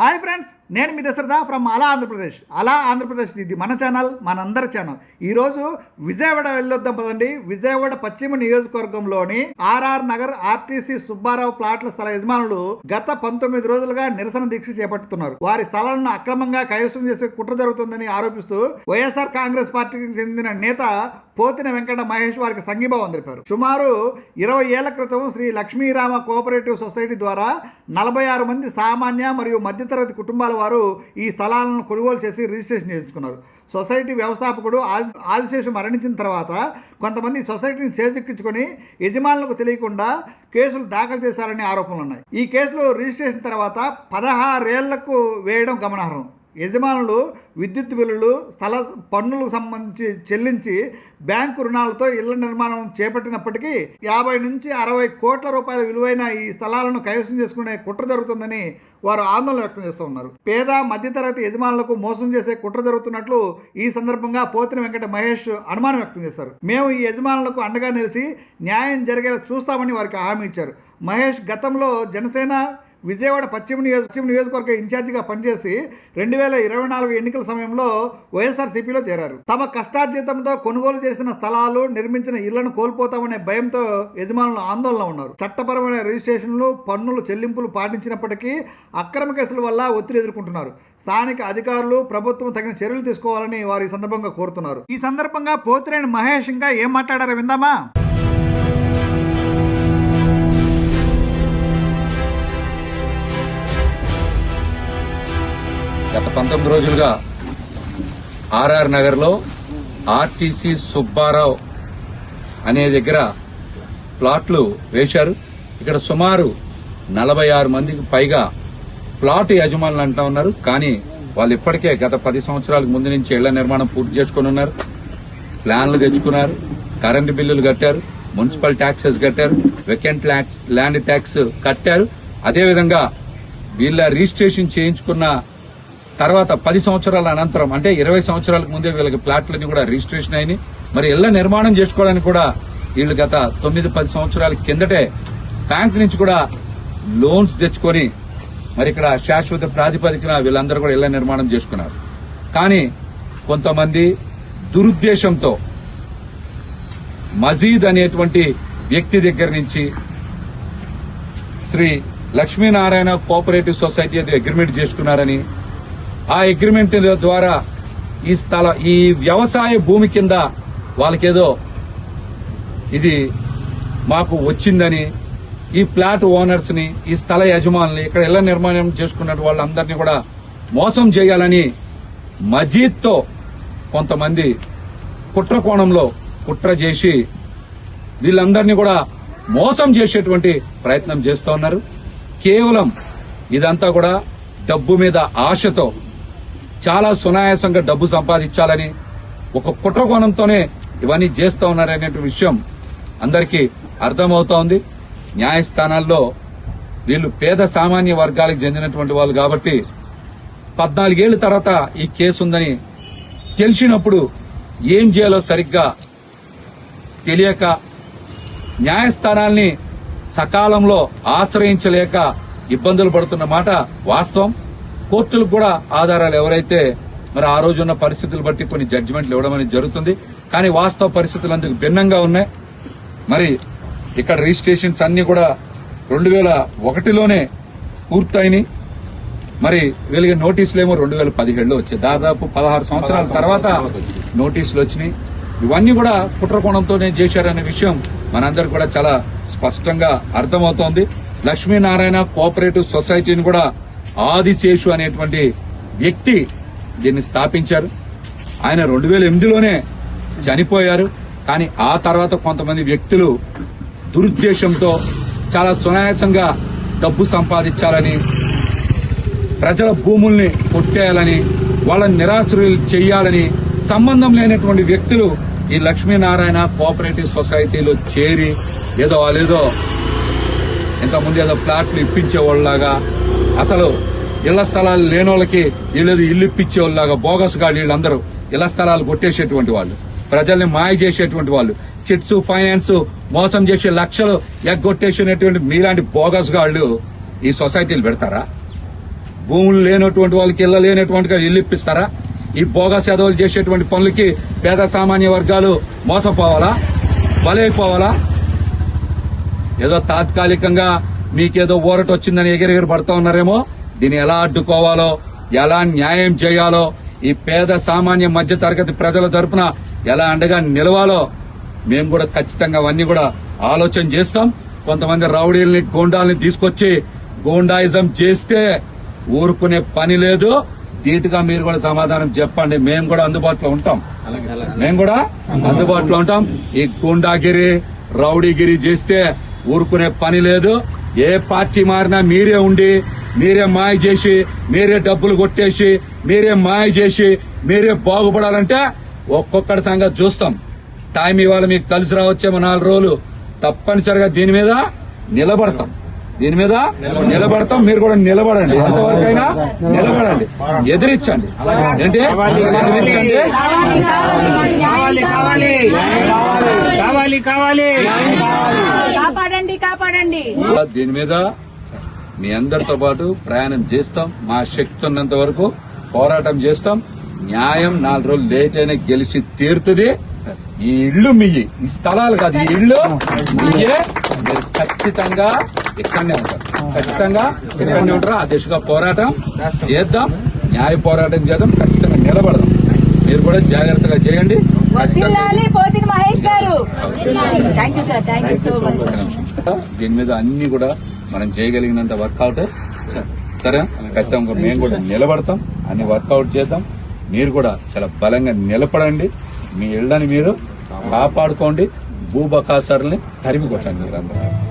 Hi friends నేను మీ Dasharatha from అలా ఆంధ్రప్రదేశ్. అలా ఆంధ్రప్రదేశ్ ఇది మన ఛానల్ మనందరి ఛానల్. ఈరోజు విజయవాడ వెళ్ళొద్దాం పదండి. విజయవాడ పశ్చిమ నియోజకవర్గంలోని ఆర్ఆర్ నగర్ ఆర్టీసీ సుబ్బారావు ప్లాట్ల స్థల యజమానులు గత పంతొమ్మిది రోజులుగా నిరసన దీక్ష చేపట్టుతున్నారు వారి స్థలాలను అక్రమంగా కైవసం చేసే కుట్ర జరుగుతుందని ఆరోపిస్తూ వైఎస్ఆర్ కాంగ్రెస్ పార్టీకి చెందిన నేత పోతిన వెంకట మహేష్ వారికి సంఘీభావం తెలిపారు. సుమారు ఇరవై ఏళ్ళ క్రితం శ్రీ లక్ష్మీరామ కోఆపరేటివ్ సొసైటీ ద్వారా నలభై ఆరు మంది సామాన్య మరియు మధ్య మధ్యతరగతి కుటుంబాల వారు ఈ స్థలాలను కొనుగోలు చేసి రిజిస్ట్రేషన్ చేయించుకున్నారు. సొసైటీ వ్యవస్థాపకుడు ఆది ఆదిశేషు మరణించిన తర్వాత కొంతమంది సొసైటీని చేజెక్కించుకొని యజమానులకు తెలియకుండా కేసులు దాఖలు చేశారనే ఆరోపణలు ఉన్నాయి. ఈ కేసులు రిజిస్ట్రేషన్ తర్వాత పదహారేళ్ళకు వేయడం గమనార్హం. యజమానులు విద్యుత్ బిల్లులు స్థల పన్నులకు సంబంధించి చెల్లించి బ్యాంకు రుణాలతో ఇళ్ళ నిర్మాణం చేపట్టినప్పటికీ యాభై నుంచి అరవై కోట్ల రూపాయల విలువైన ఈ స్థలాలను కైవసం చేసుకునే కుట్ర జరుగుతుందని వారు ఆందోళన వ్యక్తం చేస్తూ ఉన్నారు. పేద మధ్యతరగతి యజమానులకు మోసం చేసే కుట్ర జరుగుతున్నట్లు ఈ సందర్భంగా పోతిన వెంకట మహేష్ అనుమానం వ్యక్తం చేశారు. మేము ఈ యజమానులకు అండగా నిలిచి న్యాయం జరిగేలా చూస్తామని వారికి హామీ ఇచ్చారు. మహేష్ గతంలో జనసేన విజయవాడ పశ్చిమ నియోజక పశ్చిమ నియోజకవర్గ ఇన్ఛార్జిగా పనిచేసి రెండు వేల ఇరవై నాలుగు ఎన్నికల సమయంలో వైఎస్ఆర్సీపీలో చేరారు. తమ కష్టార్జితంతో కొనుగోలు చేసిన స్థలాలు నిర్మించిన ఇళ్ళను కోల్పోతామనే భయంతో యజమానులు ఆందోళన ఉన్నారు. చట్టపరమైన రిజిస్ట్రేషన్లు పన్నులు చెల్లింపులు పాటించినప్పటికీ అక్రమ కేసుల వల్ల ఒత్తిడి ఎదుర్కొంటున్నారు. స్థానిక అధికారులు ప్రభుత్వం తగిన చర్యలు తీసుకోవాలని వారు ఈ సందర్భంగా కోరుతున్నారు. ఈ సందర్భంగా పోతిరేని మహేష్ ఇంకా ఏం మాట్లాడారో విందామా? గత పంతొమ్మిది రోజులుగా ఆర్ఆర్ నగర్లో ఆర్టీసీ సుబ్బారావు అనే దగ్గర ప్లాట్లు వేశారు. ఇక్కడ సుమారు నలభై ఆరు మందికి పైగా ప్లాట్ యజమానులు అంటా ఉన్నారు. కానీ వాళ్ళు ఇప్పటికే గత పది సంవత్సరాలకు ముందు నుంచి ఇళ్ళ నిర్మాణం పూర్తి చేసుకుని ఉన్నారు. ప్లాన్లు తెచ్చుకున్నారు. కరెంటు బిల్లులు కట్టారు. మున్సిపల్ ట్యాక్సెస్ కట్టారు. వెకెంట్ ల్యాండ్ ట్యాక్స్ కట్టారు. అదేవిధంగా వీళ్ళ రిజిస్ట్రేషన్ చేయించుకున్న తర్వాత పది సంవత్సరాల అనంతరం అంటే ఇరవై సంవత్సరాలకు ముందే వీళ్ళకి ప్లాట్లన్నీ కూడా రిజిస్ట్రేషన్ అయినాయి. మరి ఇళ్ళ నిర్మాణం చేసుకోవడానికి కూడా వీళ్ళు గత తొమ్మిది పది సంవత్సరాల కిందటే బ్యాంక్ నుంచి కూడా లోన్స్ తెచ్చుకొని మరి ఇక్కడ శాశ్వత ప్రాతిపదికన వీళ్ళందరూ కూడా ఇళ్ళ నిర్మాణం చేసుకున్నారు. కానీ కొంతమంది దురుద్దేశంతో మజీద్ అనేటువంటి వ్యక్తి దగ్గర నుంచి శ్రీ లక్ష్మీనారాయణ కోఆపరేటివ్ సొసైటీ అది అగ్రిమెంట్ చేసుకున్నారని ఆ అగ్రిమెంట్ ద్వారా ఈ స్థల ఈ వ్యవసాయ భూమి కింద వాళ్ళకేదో ఇది మాకు వచ్చిందని ఈ ప్లాట్ ఓనర్స్ని ఈ స్థల యజమానుని ఇక్కడ ఇళ్ళ నిర్మాణం చేసుకున్న వాళ్ళందరినీ కూడా మోసం చేయాలని మజీద్తో కొంతమంది కుట్ర కోణంలో కుట్ర చేసి వీళ్ళందరినీ కూడా మోసం చేసేటువంటి ప్రయత్నం చేస్తూ ఉన్నారు. కేవలం ఇదంతా కూడా డబ్బు మీద ఆశతో చాలా సునాయాసంగా డబ్బు సంపాదించాలని ఒక కుట్రకోణంతోనే ఇవన్నీ చేస్తూ ఉన్నారనే విషయం అందరికీ అర్థమవుతోంది. న్యాయస్థానాల్లో వీళ్ళు పేద సామాన్య వర్గాలకు చెందినటువంటి వాళ్ళు కాబట్టి పద్నాలుగేళ్ళ తర్వాత ఈ కేసు ఉందని తెలిసినప్పుడు ఏం చేయాలో సరిగ్గా తెలియక న్యాయస్థానాల్ని సకాలంలో ఆశ్రయించలేక ఇబ్బందులు పడుతున్న మాట వాస్తవం. కోర్టులకు కూడా ఆధారాలు ఎవరైతే మరి ఆ రోజు ఉన్న పరిస్థితులు బట్టి కొన్ని జడ్జిమెంట్లు ఇవ్వడం అనేది జరుగుతుంది. కానీ వాస్తవ పరిస్థితులు అందుకు భిన్నంగా ఉన్నాయి. మరి ఇక్కడ రిజిస్ట్రేషన్స్ అన్ని కూడా రెండు వేల ఒకటిలోనే పూర్తయినాయి. మరి వీళ్ళకి నోటీసులు ఏమో రెండు వేల పదిహేడులో వచ్చాయి. దాదాపు పదహారు సంవత్సరాల తర్వాత నోటీసులు వచ్చినాయి. ఇవన్నీ కూడా కుట్రకోణంతోనే చేశారనే విషయం మనందరికి కూడా చాలా స్పష్టంగా అర్థమవుతోంది. లక్ష్మీనారాయణ కోఆపరేటివ్ సొసైటీని కూడా ఆదిశేషు అనేటువంటి వ్యక్తి దీన్ని స్థాపించారు. ఆయన రెండు వేల ఎనిమిదిలోనే చనిపోయారు. కానీ ఆ తర్వాత కొంతమంది వ్యక్తులు దురుద్దేశంతో చాలా సునాయాసంగా డబ్బు సంపాదించాలని ప్రజల భూముల్ని కొట్టేయాలని వాళ్ళని నిరాశ్రయులు చేయాలని సంబంధం లేనటువంటి వ్యక్తులు ఈ లక్ష్మీనారాయణ కోఆపరేటివ్ సొసైటీలో చేరి ఏదో వాళ్ళేదో ఇంతకుముందు ఏదో ప్లాట్లు ఇప్పించేవాళ్ళలాగా అసలు ఇళ్ళ స్థలాలు లేని వాళ్ళకి వీళ్ళేదో ఇల్లు ఇప్పించేవాళ్ళలాగా బోగస్గా వీళ్ళందరూ ఇళ్ళ స్థలాలు కొట్టేసేటువంటి వాళ్ళు. ప్రజల్ని మాయ చేసేటువంటి వాళ్ళు. చిట్స్ ఫైనాన్స్ మోసం చేసే లక్షలు ఎగ్గొట్టేసినటువంటి మీలాంటి బోగస్ గాళ్ళు ఈ సొసైటీలు పెడతారా? భూములు లేనటువంటి వాళ్ళకి ఇళ్ళ లేనటువంటి ఇల్లు ఇప్పిస్తారా? ఈ బోగస్ ఎదవలు చేసేటువంటి పనులకి పేద సామాన్య వర్గాలు మోసపోవాలా? బలైపోవాలా? ఏదో తాత్కాలికంగా మీకేదో ఊరట వచ్చిందని ఎగిరెగిరి పడతా ఉన్నారేమో? దీన్ని ఎలా అడ్డుకోవాలో ఎలా న్యాయం చేయాలో ఈ పేద సామాన్య మధ్య తరగతి ప్రజల తరపున ఎలా అండగా నిలవాలో మేము కూడా ఖచ్చితంగా అవన్నీ కూడా ఆలోచన చేస్తాం. కొంతమంది రౌడీల్ని గూండాల్ని తీసుకొచ్చి గూండాయిజం చేస్తే ఊరుకునే పని లేదు. ధీటుగా మీరు కూడా సమాధానం చెప్పండి. మేము కూడా అందుబాటులో ఉంటాం. మేము కూడా అందుబాటులో ఉంటాం. ఈ గుండాగిరి రౌడీగిరి చేస్తే ఊరుకునే పని లేదు. ఏ పార్టీ మారినా మీరే ఉండి మీరే మాయ చేసి మీరే డబ్బులు కొట్టేసి మీరే మాయ చేసి మీరే బాగుపడాలంటే ఒక్కొక్కటి సంగతి చూస్తాం. టైం ఇవాళ మీకు కలిసి రావచ్చేమో నాలుగు రోజులు. తప్పనిసరిగా దీని మీద నిలబడతాం. దీని మీద నిలబడతాం. మీరు కూడా నిలబడండి. ఎంతవరకైనా నిలబడండి. ఎదిరించండి. ఏంటి? కావాలి కావాలి కావాలి. దీని మీద మీ అందరితో పాటు ప్రయాణం చేస్తాం. మా శక్తి ఉన్నంత వరకు పోరాటం చేస్తాం. న్యాయం నాలుగు రోజులు లేట్ అయినా గెలిచి తీరుతుంది. ఈ ఇల్లు మీయి ఈ స్థలాలు కాదు ఈ ఇల్లు మీయే. మీరు ఖచ్చితంగా ఇక్కడనే ఉంటారు. ఖచ్చితంగా ఇక్కడనే ఉంటారు. ఆ దిశగా పోరాటం చేద్దాం. న్యాయ పోరాటం చేద్దాం. ఖచ్చితంగా నిలబడదాం. మీరు కూడా జాగ్రత్తగా చేయండి. ఖచ్చితంగా. వర్ధిల్లాలి Pothini Mahesh garu. Thank you sir thank you so much దీని మీద అన్ని కూడా మనం చేయగలిగినంత వర్కౌట్. సరే? ఖచ్చితంగా మేము కూడా నిలబడతాం. అన్ని వర్కౌట్ చేద్దాం. మీరు కూడా చాలా బలంగా నిలబడండి. మీ ఇళ్ళని మీరు కాపాడుకోండి. భూబకాసర్ని తరిమి కొట్టండి మీరందరూ.